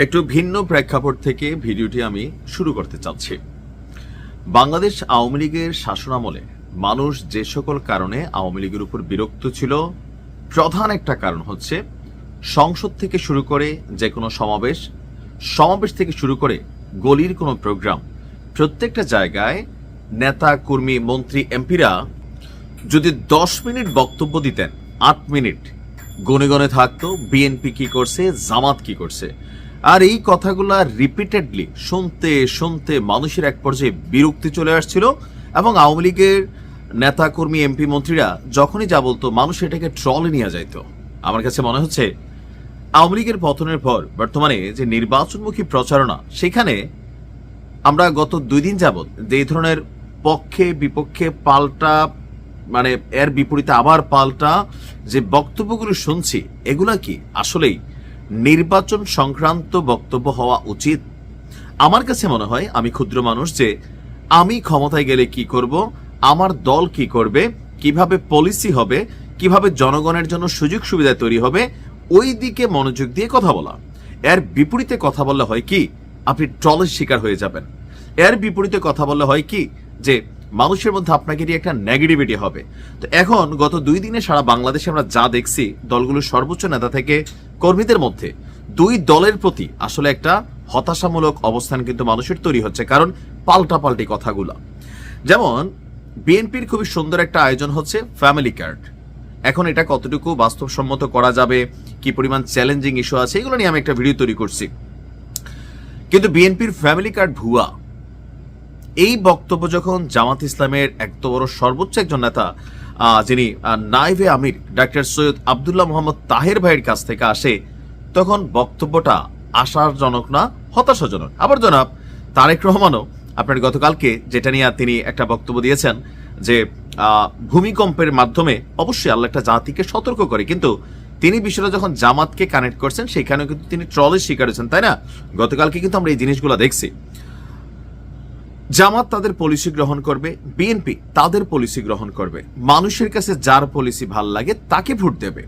একটু ভিন্ন প্রেক্ষাপট থেকে ভিডিওটি আমি শুরু করতে চাচ্ছি। বাংলাদেশ আওয়ামী লীগের শাসনামলে মানুষ যে সকল কারণে আওয়ামী লীগের উপর বিরক্ত ছিল, প্রধান একটা কারণ হচ্ছে সংসদ থেকে শুরু করে যে কোনো সমাবেশ সমাবেশ থেকে শুরু করে গলির কোনো প্রোগ্রাম, প্রত্যেকটা জায়গায় নেতা, কর্মী, মন্ত্রী, এমপিরা যদি দশ মিনিট বক্তব্য দিতেন, আট মিনিট গনে গনে থাকতো, বিএনপি কি করছে, জামাত কি করছে। আর এই কথাগুলা রিপিটেডলি শুনতে শুনতে মানুষের এক পর্যায়ে বিরক্তি চলে আসছিল এবং আওয়ামী লীগের নেতা কর্মী এমপি মন্ত্রীরা যখনই যা বলতো, মানুষ এটাকে ট্রলে নিয়ে যাইতো। আমার কাছে মনে হচ্ছে, আওয়ামী লীগের পতনের পর বর্তমানে যে নির্বাচনমুখী প্রচারণা, সেখানে আমরা গত দুই দিন যাবৎ যে ধরনের পক্ষে, বিপক্ষে পাল্টা মানে এর বিপরীতে আবার পাল্টা যে বক্তব্যগুলো শুনছি, এগুলা কি আসলেই নির্বাচন সংক্রান্ত বক্তব্য হওয়া উচিত? আমার কাছে মনে হয়, আমি ক্ষুদ্র মানুষ, যে আমি ক্ষমতায় গেলে কি করব? আমার দল কি করবে? কীভাবে পলিসি হবে? কীভাবে জনগণের জন্য সুযোগ সুবিধা তৈরি হবে? ওই দিকে মনোযোগ দিয়ে কথা বলা। এর বিপরীতে কথা বললে হয় কি, আপনি ট্রলের শিকার হয়ে যাবেন। এর বিপরীতে কথা বললে হয় কি, যে মানুষের মধ্যে আপনাকে নিয়ে একটা নেগেটিভিটি হবে। তো এখন গত দুই দিনে সারা বাংলাদেশে আমরা যা দেখছি, দলগুলোর সর্বোচ্চ নেতা থেকে কর্মীদের মধ্যে দুই দলের প্রতি আসলে একটা হতাশামূলক অবস্থান কিন্তু মানুষের তৈরি হচ্ছে, কারণ পাল্টাপাল্টি কথাগুলা। যেমন, বিএনপির খুবই সুন্দর একটা আয়োজন হচ্ছে ফ্যামিলি কার্ড এখন এটা কতটুকু বাস্তবসম্মত করা যাবে, কি পরিমাণ চ্যালেঞ্জিং ইস্যু আছে, এগুলো নিয়ে আমি একটা ভিডিও তৈরি করছি। কিন্তু বিএনপির ফ্যামিলি কার্ড ভুয়া, এই বক্তব্য যখন জামাত ইসলামের এত বড় সর্বোচ্চ একজন নেতা যিনি নাইভে আমির, ডাক্তার সৈয়দ আবদুল্লাহ মোহাম্মদ তাহের ভাইয়ের কাছ থেকে আসে, তখন বক্তব্যটা আশাজনক না, হতাশাজনক। আবার জনাব, তারেক রহমানও আপনার গতকালকে যেটা নিয়ে তিনি একটা বক্তব্য দিয়েছেন যে ভূমিকম্পের মাধ্যমে অবশ্যই আল্লাহ একটা জাতিকে সতর্ক করে, কিন্তু তিনি বিষয়টা যখন জামাতকে কানেক্ট করছেন, সেখানেও কিন্তু তিনি ট্রলের শিকার হয়েছেন, তাই না? গতকালকে কিন্তু আমরা এই জিনিসগুলো দেখছি। জামাত তাদের পলিসি গ্রহণ করবে বিএনপি তাদের পলিসি গ্রহণ করবে। মানুষের কাছে যার পলিসি ভালো লাগে তাকে ভোট দেবে।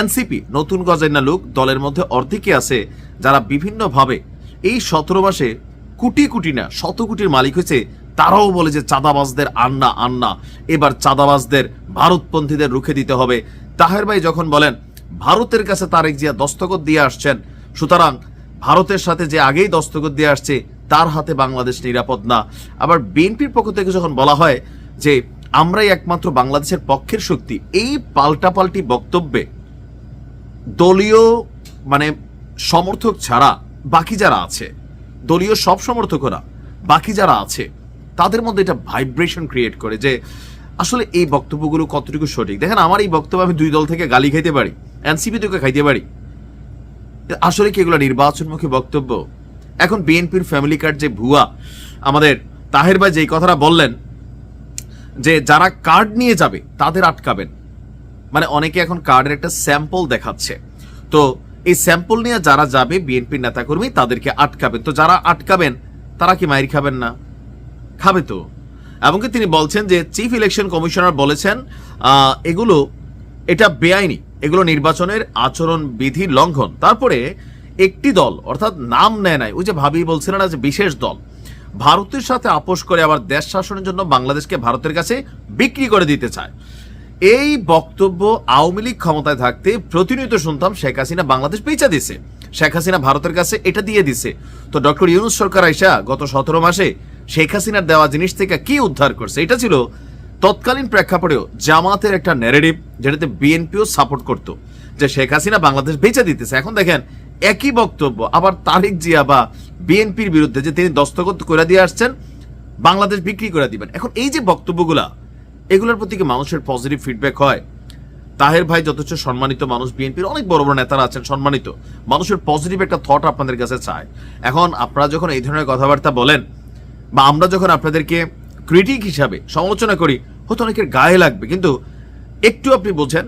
এনসিপি নতুন গজাইনা লোক, দলের মধ্যে অর্ধেকে আছে যারা বিভিন্নভাবে এই সতেরো মাসে কোটি কোটি না, শত কোটির মালিক হয়েছে, তারাও বলে যে চাঁদাবাজদের আন্না আন্না, এবার চাঁদাবাজদের ভারতপন্থীদের রুখে দিতে হবে। তাহের ভাই যখন বলেন, ভারতের কাছে তারেক জিয়া দস্তখত দিয়ে আসছেন, সুতরাং ভারতের সাথে যে আগেই দস্তখত দিয়ে আসছে তার হাতে বাংলাদেশ নিরাপদ না। আবার বিএনপির পক্ষ থেকে যখন বলা হয় যে আমরাই একমাত্র বাংলাদেশের পক্ষের শক্তি, এই পাল্টাপাল্টি বক্তব্যে দলীয় মানে সমর্থক ছাড়া বাকি যারা আছে, দলীয় সব সমর্থকরা বাকি যারা আছে, তাদের মধ্যে এটা ভাইব্রেশন ক্রিয়েট করে যে আসলে এই বক্তব্যগুলো কতটুকু সঠিক। দেখেন, আমার এই বক্তব্য আমি দুই দল থেকে গালি খাইতে পারি, এনসিপি থেকে খাইতে পারি। আসলে কি এগুলো নির্বাচনমুখী বক্তব্য? এখন বিএনপির ফ্যামিলি কার্ড যে ভুয়া, আমাদের তাহের ভাই যেই কথাটা বললেন, যে যারা কার্ড নিয়ে যাবে, তাদের আটকাবেন। মানে অনেকে এখন কার্ডের একটা স্যাম্পল দেখাচ্ছে। তো এই স্যাম্পল নিয়ে যারা যাবে বিএনপির নেতাকর্মী, তাদেরকে আটকাবেন। তো যারা আটকাবেন, তারা কি মাইর খাবেন না? খাবে তো। এমনকি তিনি বলছেন যে চিফ ইলেকশন কমিশনার বলেছেন এগুলো, এটা বেআইনি। এগুলো নির্বাচনের আচরণ বিধি লঙ্ঘন। তারপরে একটি দল, অর্থাৎ নাম নেয় নাই, ওই যে ভাবি বলছিলেন যে বিশেষ দল, ভারতের সাথে আপোষ করে আবার দেশ শাসনের জন্য বাংলাদেশকে ভারতের কাছে বিক্রি করে দিতে চায়। এই বক্তব্য আওয়ামী লীগ ক্ষমতায় থাকতে প্রতিনিয়ত শুনতাম শেখ হাসিনা বাংলাদেশ পেঁচা দিছে। শেখ হাসিনা ভারতের কাছে এটা দিয়ে দিছে। তো ডক্টর ইউনুস সরকার আইসা গত সতেরো মাসে শেখ হাসিনার দেওয়া জিনিস থেকে কি উদ্ধার করছে, এটা ছিল তৎকালীন প্রেক্ষাপটেও জামাতের একটা ন্যারেটিভ যেটাতে বিএনপিও সাপোর্ট করতো, যে শেখ হাসিনা বাংলাদেশ বেঁচে দিতেছে। এখন দেখেন একই বক্তব্য, আবার তারেক জিয়া বা বিএনপির বিরুদ্ধে যে তিনি দস্তখত করে দিয়ে আসছেন, বাংলাদেশ বিক্রি করে দিবেন। এখন এই যে বক্তব্যগুলা, এগুলোর প্রতি কি মানুষের পজিটিভ ফিডব্যাক হয়? তাহের ভাই যথেষ্ট সম্মানিত মানুষ, বিএনপির অনেক বড় বড় নেতারা আছেন, সম্মানিত। মানুষের পজিটিভ একটা থট আপনাদের কাছে চায় এখন আপনারা যখন এই ধরনের কথাবার্তা বলেন, বা আমরা যখন আপনাদেরকে ক্রিটিক হিসাবে সমালোচনা করি, হয়তো অনেকের গায়ে লাগবে, কিন্তু একটু আপনি বোঝেন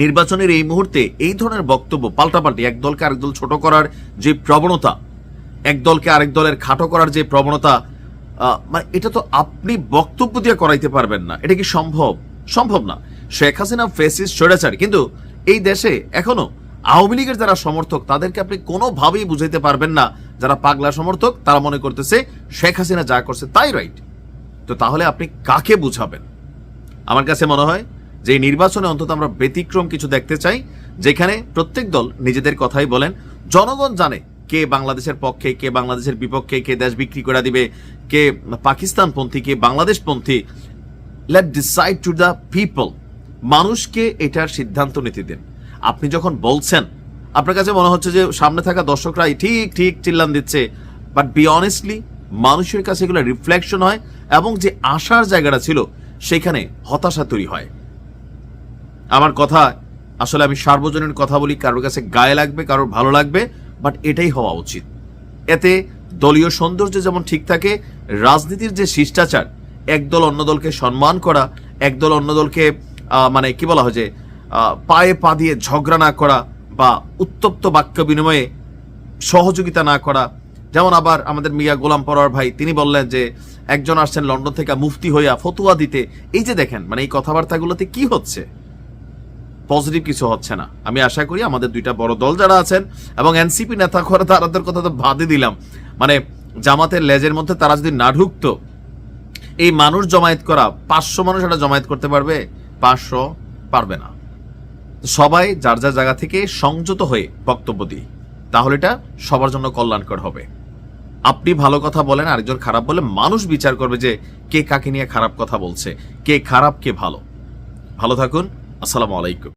নির্বাচনের এই মুহূর্তে এই ধরনের বক্তব্য পাল্টাপাল্টি এক দলকে আরেক দল ছোট করার যে প্রবণতা, এক দলকে আরেক দলের খাটো করার যে প্রবণতা মানে এটা তো আপনি বক্তব্য দিয়ে করাইতে পারবেন না। এটা কি সম্ভব? সম্ভব না। শেখ হাসিনা ফেসিস স্বৈরাচার। কিন্তু এই দেশে এখনও আওয়ামী লীগের যারা সমর্থক, তাদেরকে আপনি কোনোভাবেই বুঝাইতে পারবেন না। যারা পাগলা সমর্থক, তারা মনে করতেছে শেখ হাসিনা যা করছে তাই রাইট। তো তাহলে আপনি কাকে বুঝাবেন? আমার কাছে মনে হয় যে নির্বাচনে অন্তত আমরা ব্যতিক্রম কিছু দেখতে চাই, যেখানে প্রত্যেক দল নিজেদের কথাই বলেন। জনগণ জানে কে বাংলাদেশের পক্ষে, কে বাংলাদেশের বিপক্ষে, কে দেশ বিক্রি করে দিবে, কে পাকিস্তানপন্থী, কে বাংলাদেশপন্থী। Let decide to the people মানুষকে এটার সিদ্ধান্ত নিতে দিন। আপনি যখন বলছেন, আপনার কাছে মনে হচ্ছে যে সামনে থাকা দর্শকরাই ঠিক ঠিক চিল্লান দিচ্ছে। বাট বি অনেস্টলি মানুষের কাছে এগুলো রিফ্লেকশন হয় এবং যে আশার জায়গাটা ছিল, সেখানে হতাশা তৈরি হয়। আমার কথা আসলে আমি সার্বজনীন কথা বলি, কারোর কাছে গায়ে লাগবে, কারোর ভালো লাগবে বাট এটাই হওয়া উচিত। এতে দলীয় সৌন্দর্য যেমন ঠিক থাকে, রাজনীতির যে শিষ্টাচার একদল অন্য দলকে সম্মান করা একদল অন্য দলকে মানে কি বলা হয় যে পায়ে পা দিয়ে ঝগড়া না করা বা উত্তপ্ত বাক্য বিনিময়ে সহযোগিতা না করা। যেমন আবার আমাদের মিয়া গোলাম পরোয়ার ভাই, তিনি বললেন যে, একজন আসছেন লন্ডন থেকে মুফতি হইয়া ফতুয়া দিতে। এই যে দেখেন মানে এই কথাবার্তাগুলোতে কি হচ্ছে? পজিটিভ কিছু হচ্ছে না। আমি আশা করি আমাদের দুইটা বড় দল যারা আছেন এবং এনসিপি নেতা করে তাদের কথা তো বাদই দিলাম। মানে জামাতের লেজের মধ্যে তারা যদি না ঢুকতো, এই মানুষ জমায়েত করা, পাঁচশো মানুষ এটা জমায়েত করতে পারবে? পাঁচশো পারবে না। সবাই যার যার জায়গা থেকে সংযত হয়ে বক্তব্য দিই। তাহলে এটা সবার জন্য কল্যাণকর হবে। আপনি ভালো কথা বলেন, আরেকজন খারাপ বলে মানুষ বিচার করবে যে কে কাকে নিয়ে খারাপ কথা বলছে, কে খারাপ, কে ভালো। ভালো থাকুন, আসসালামু আলাইকুম।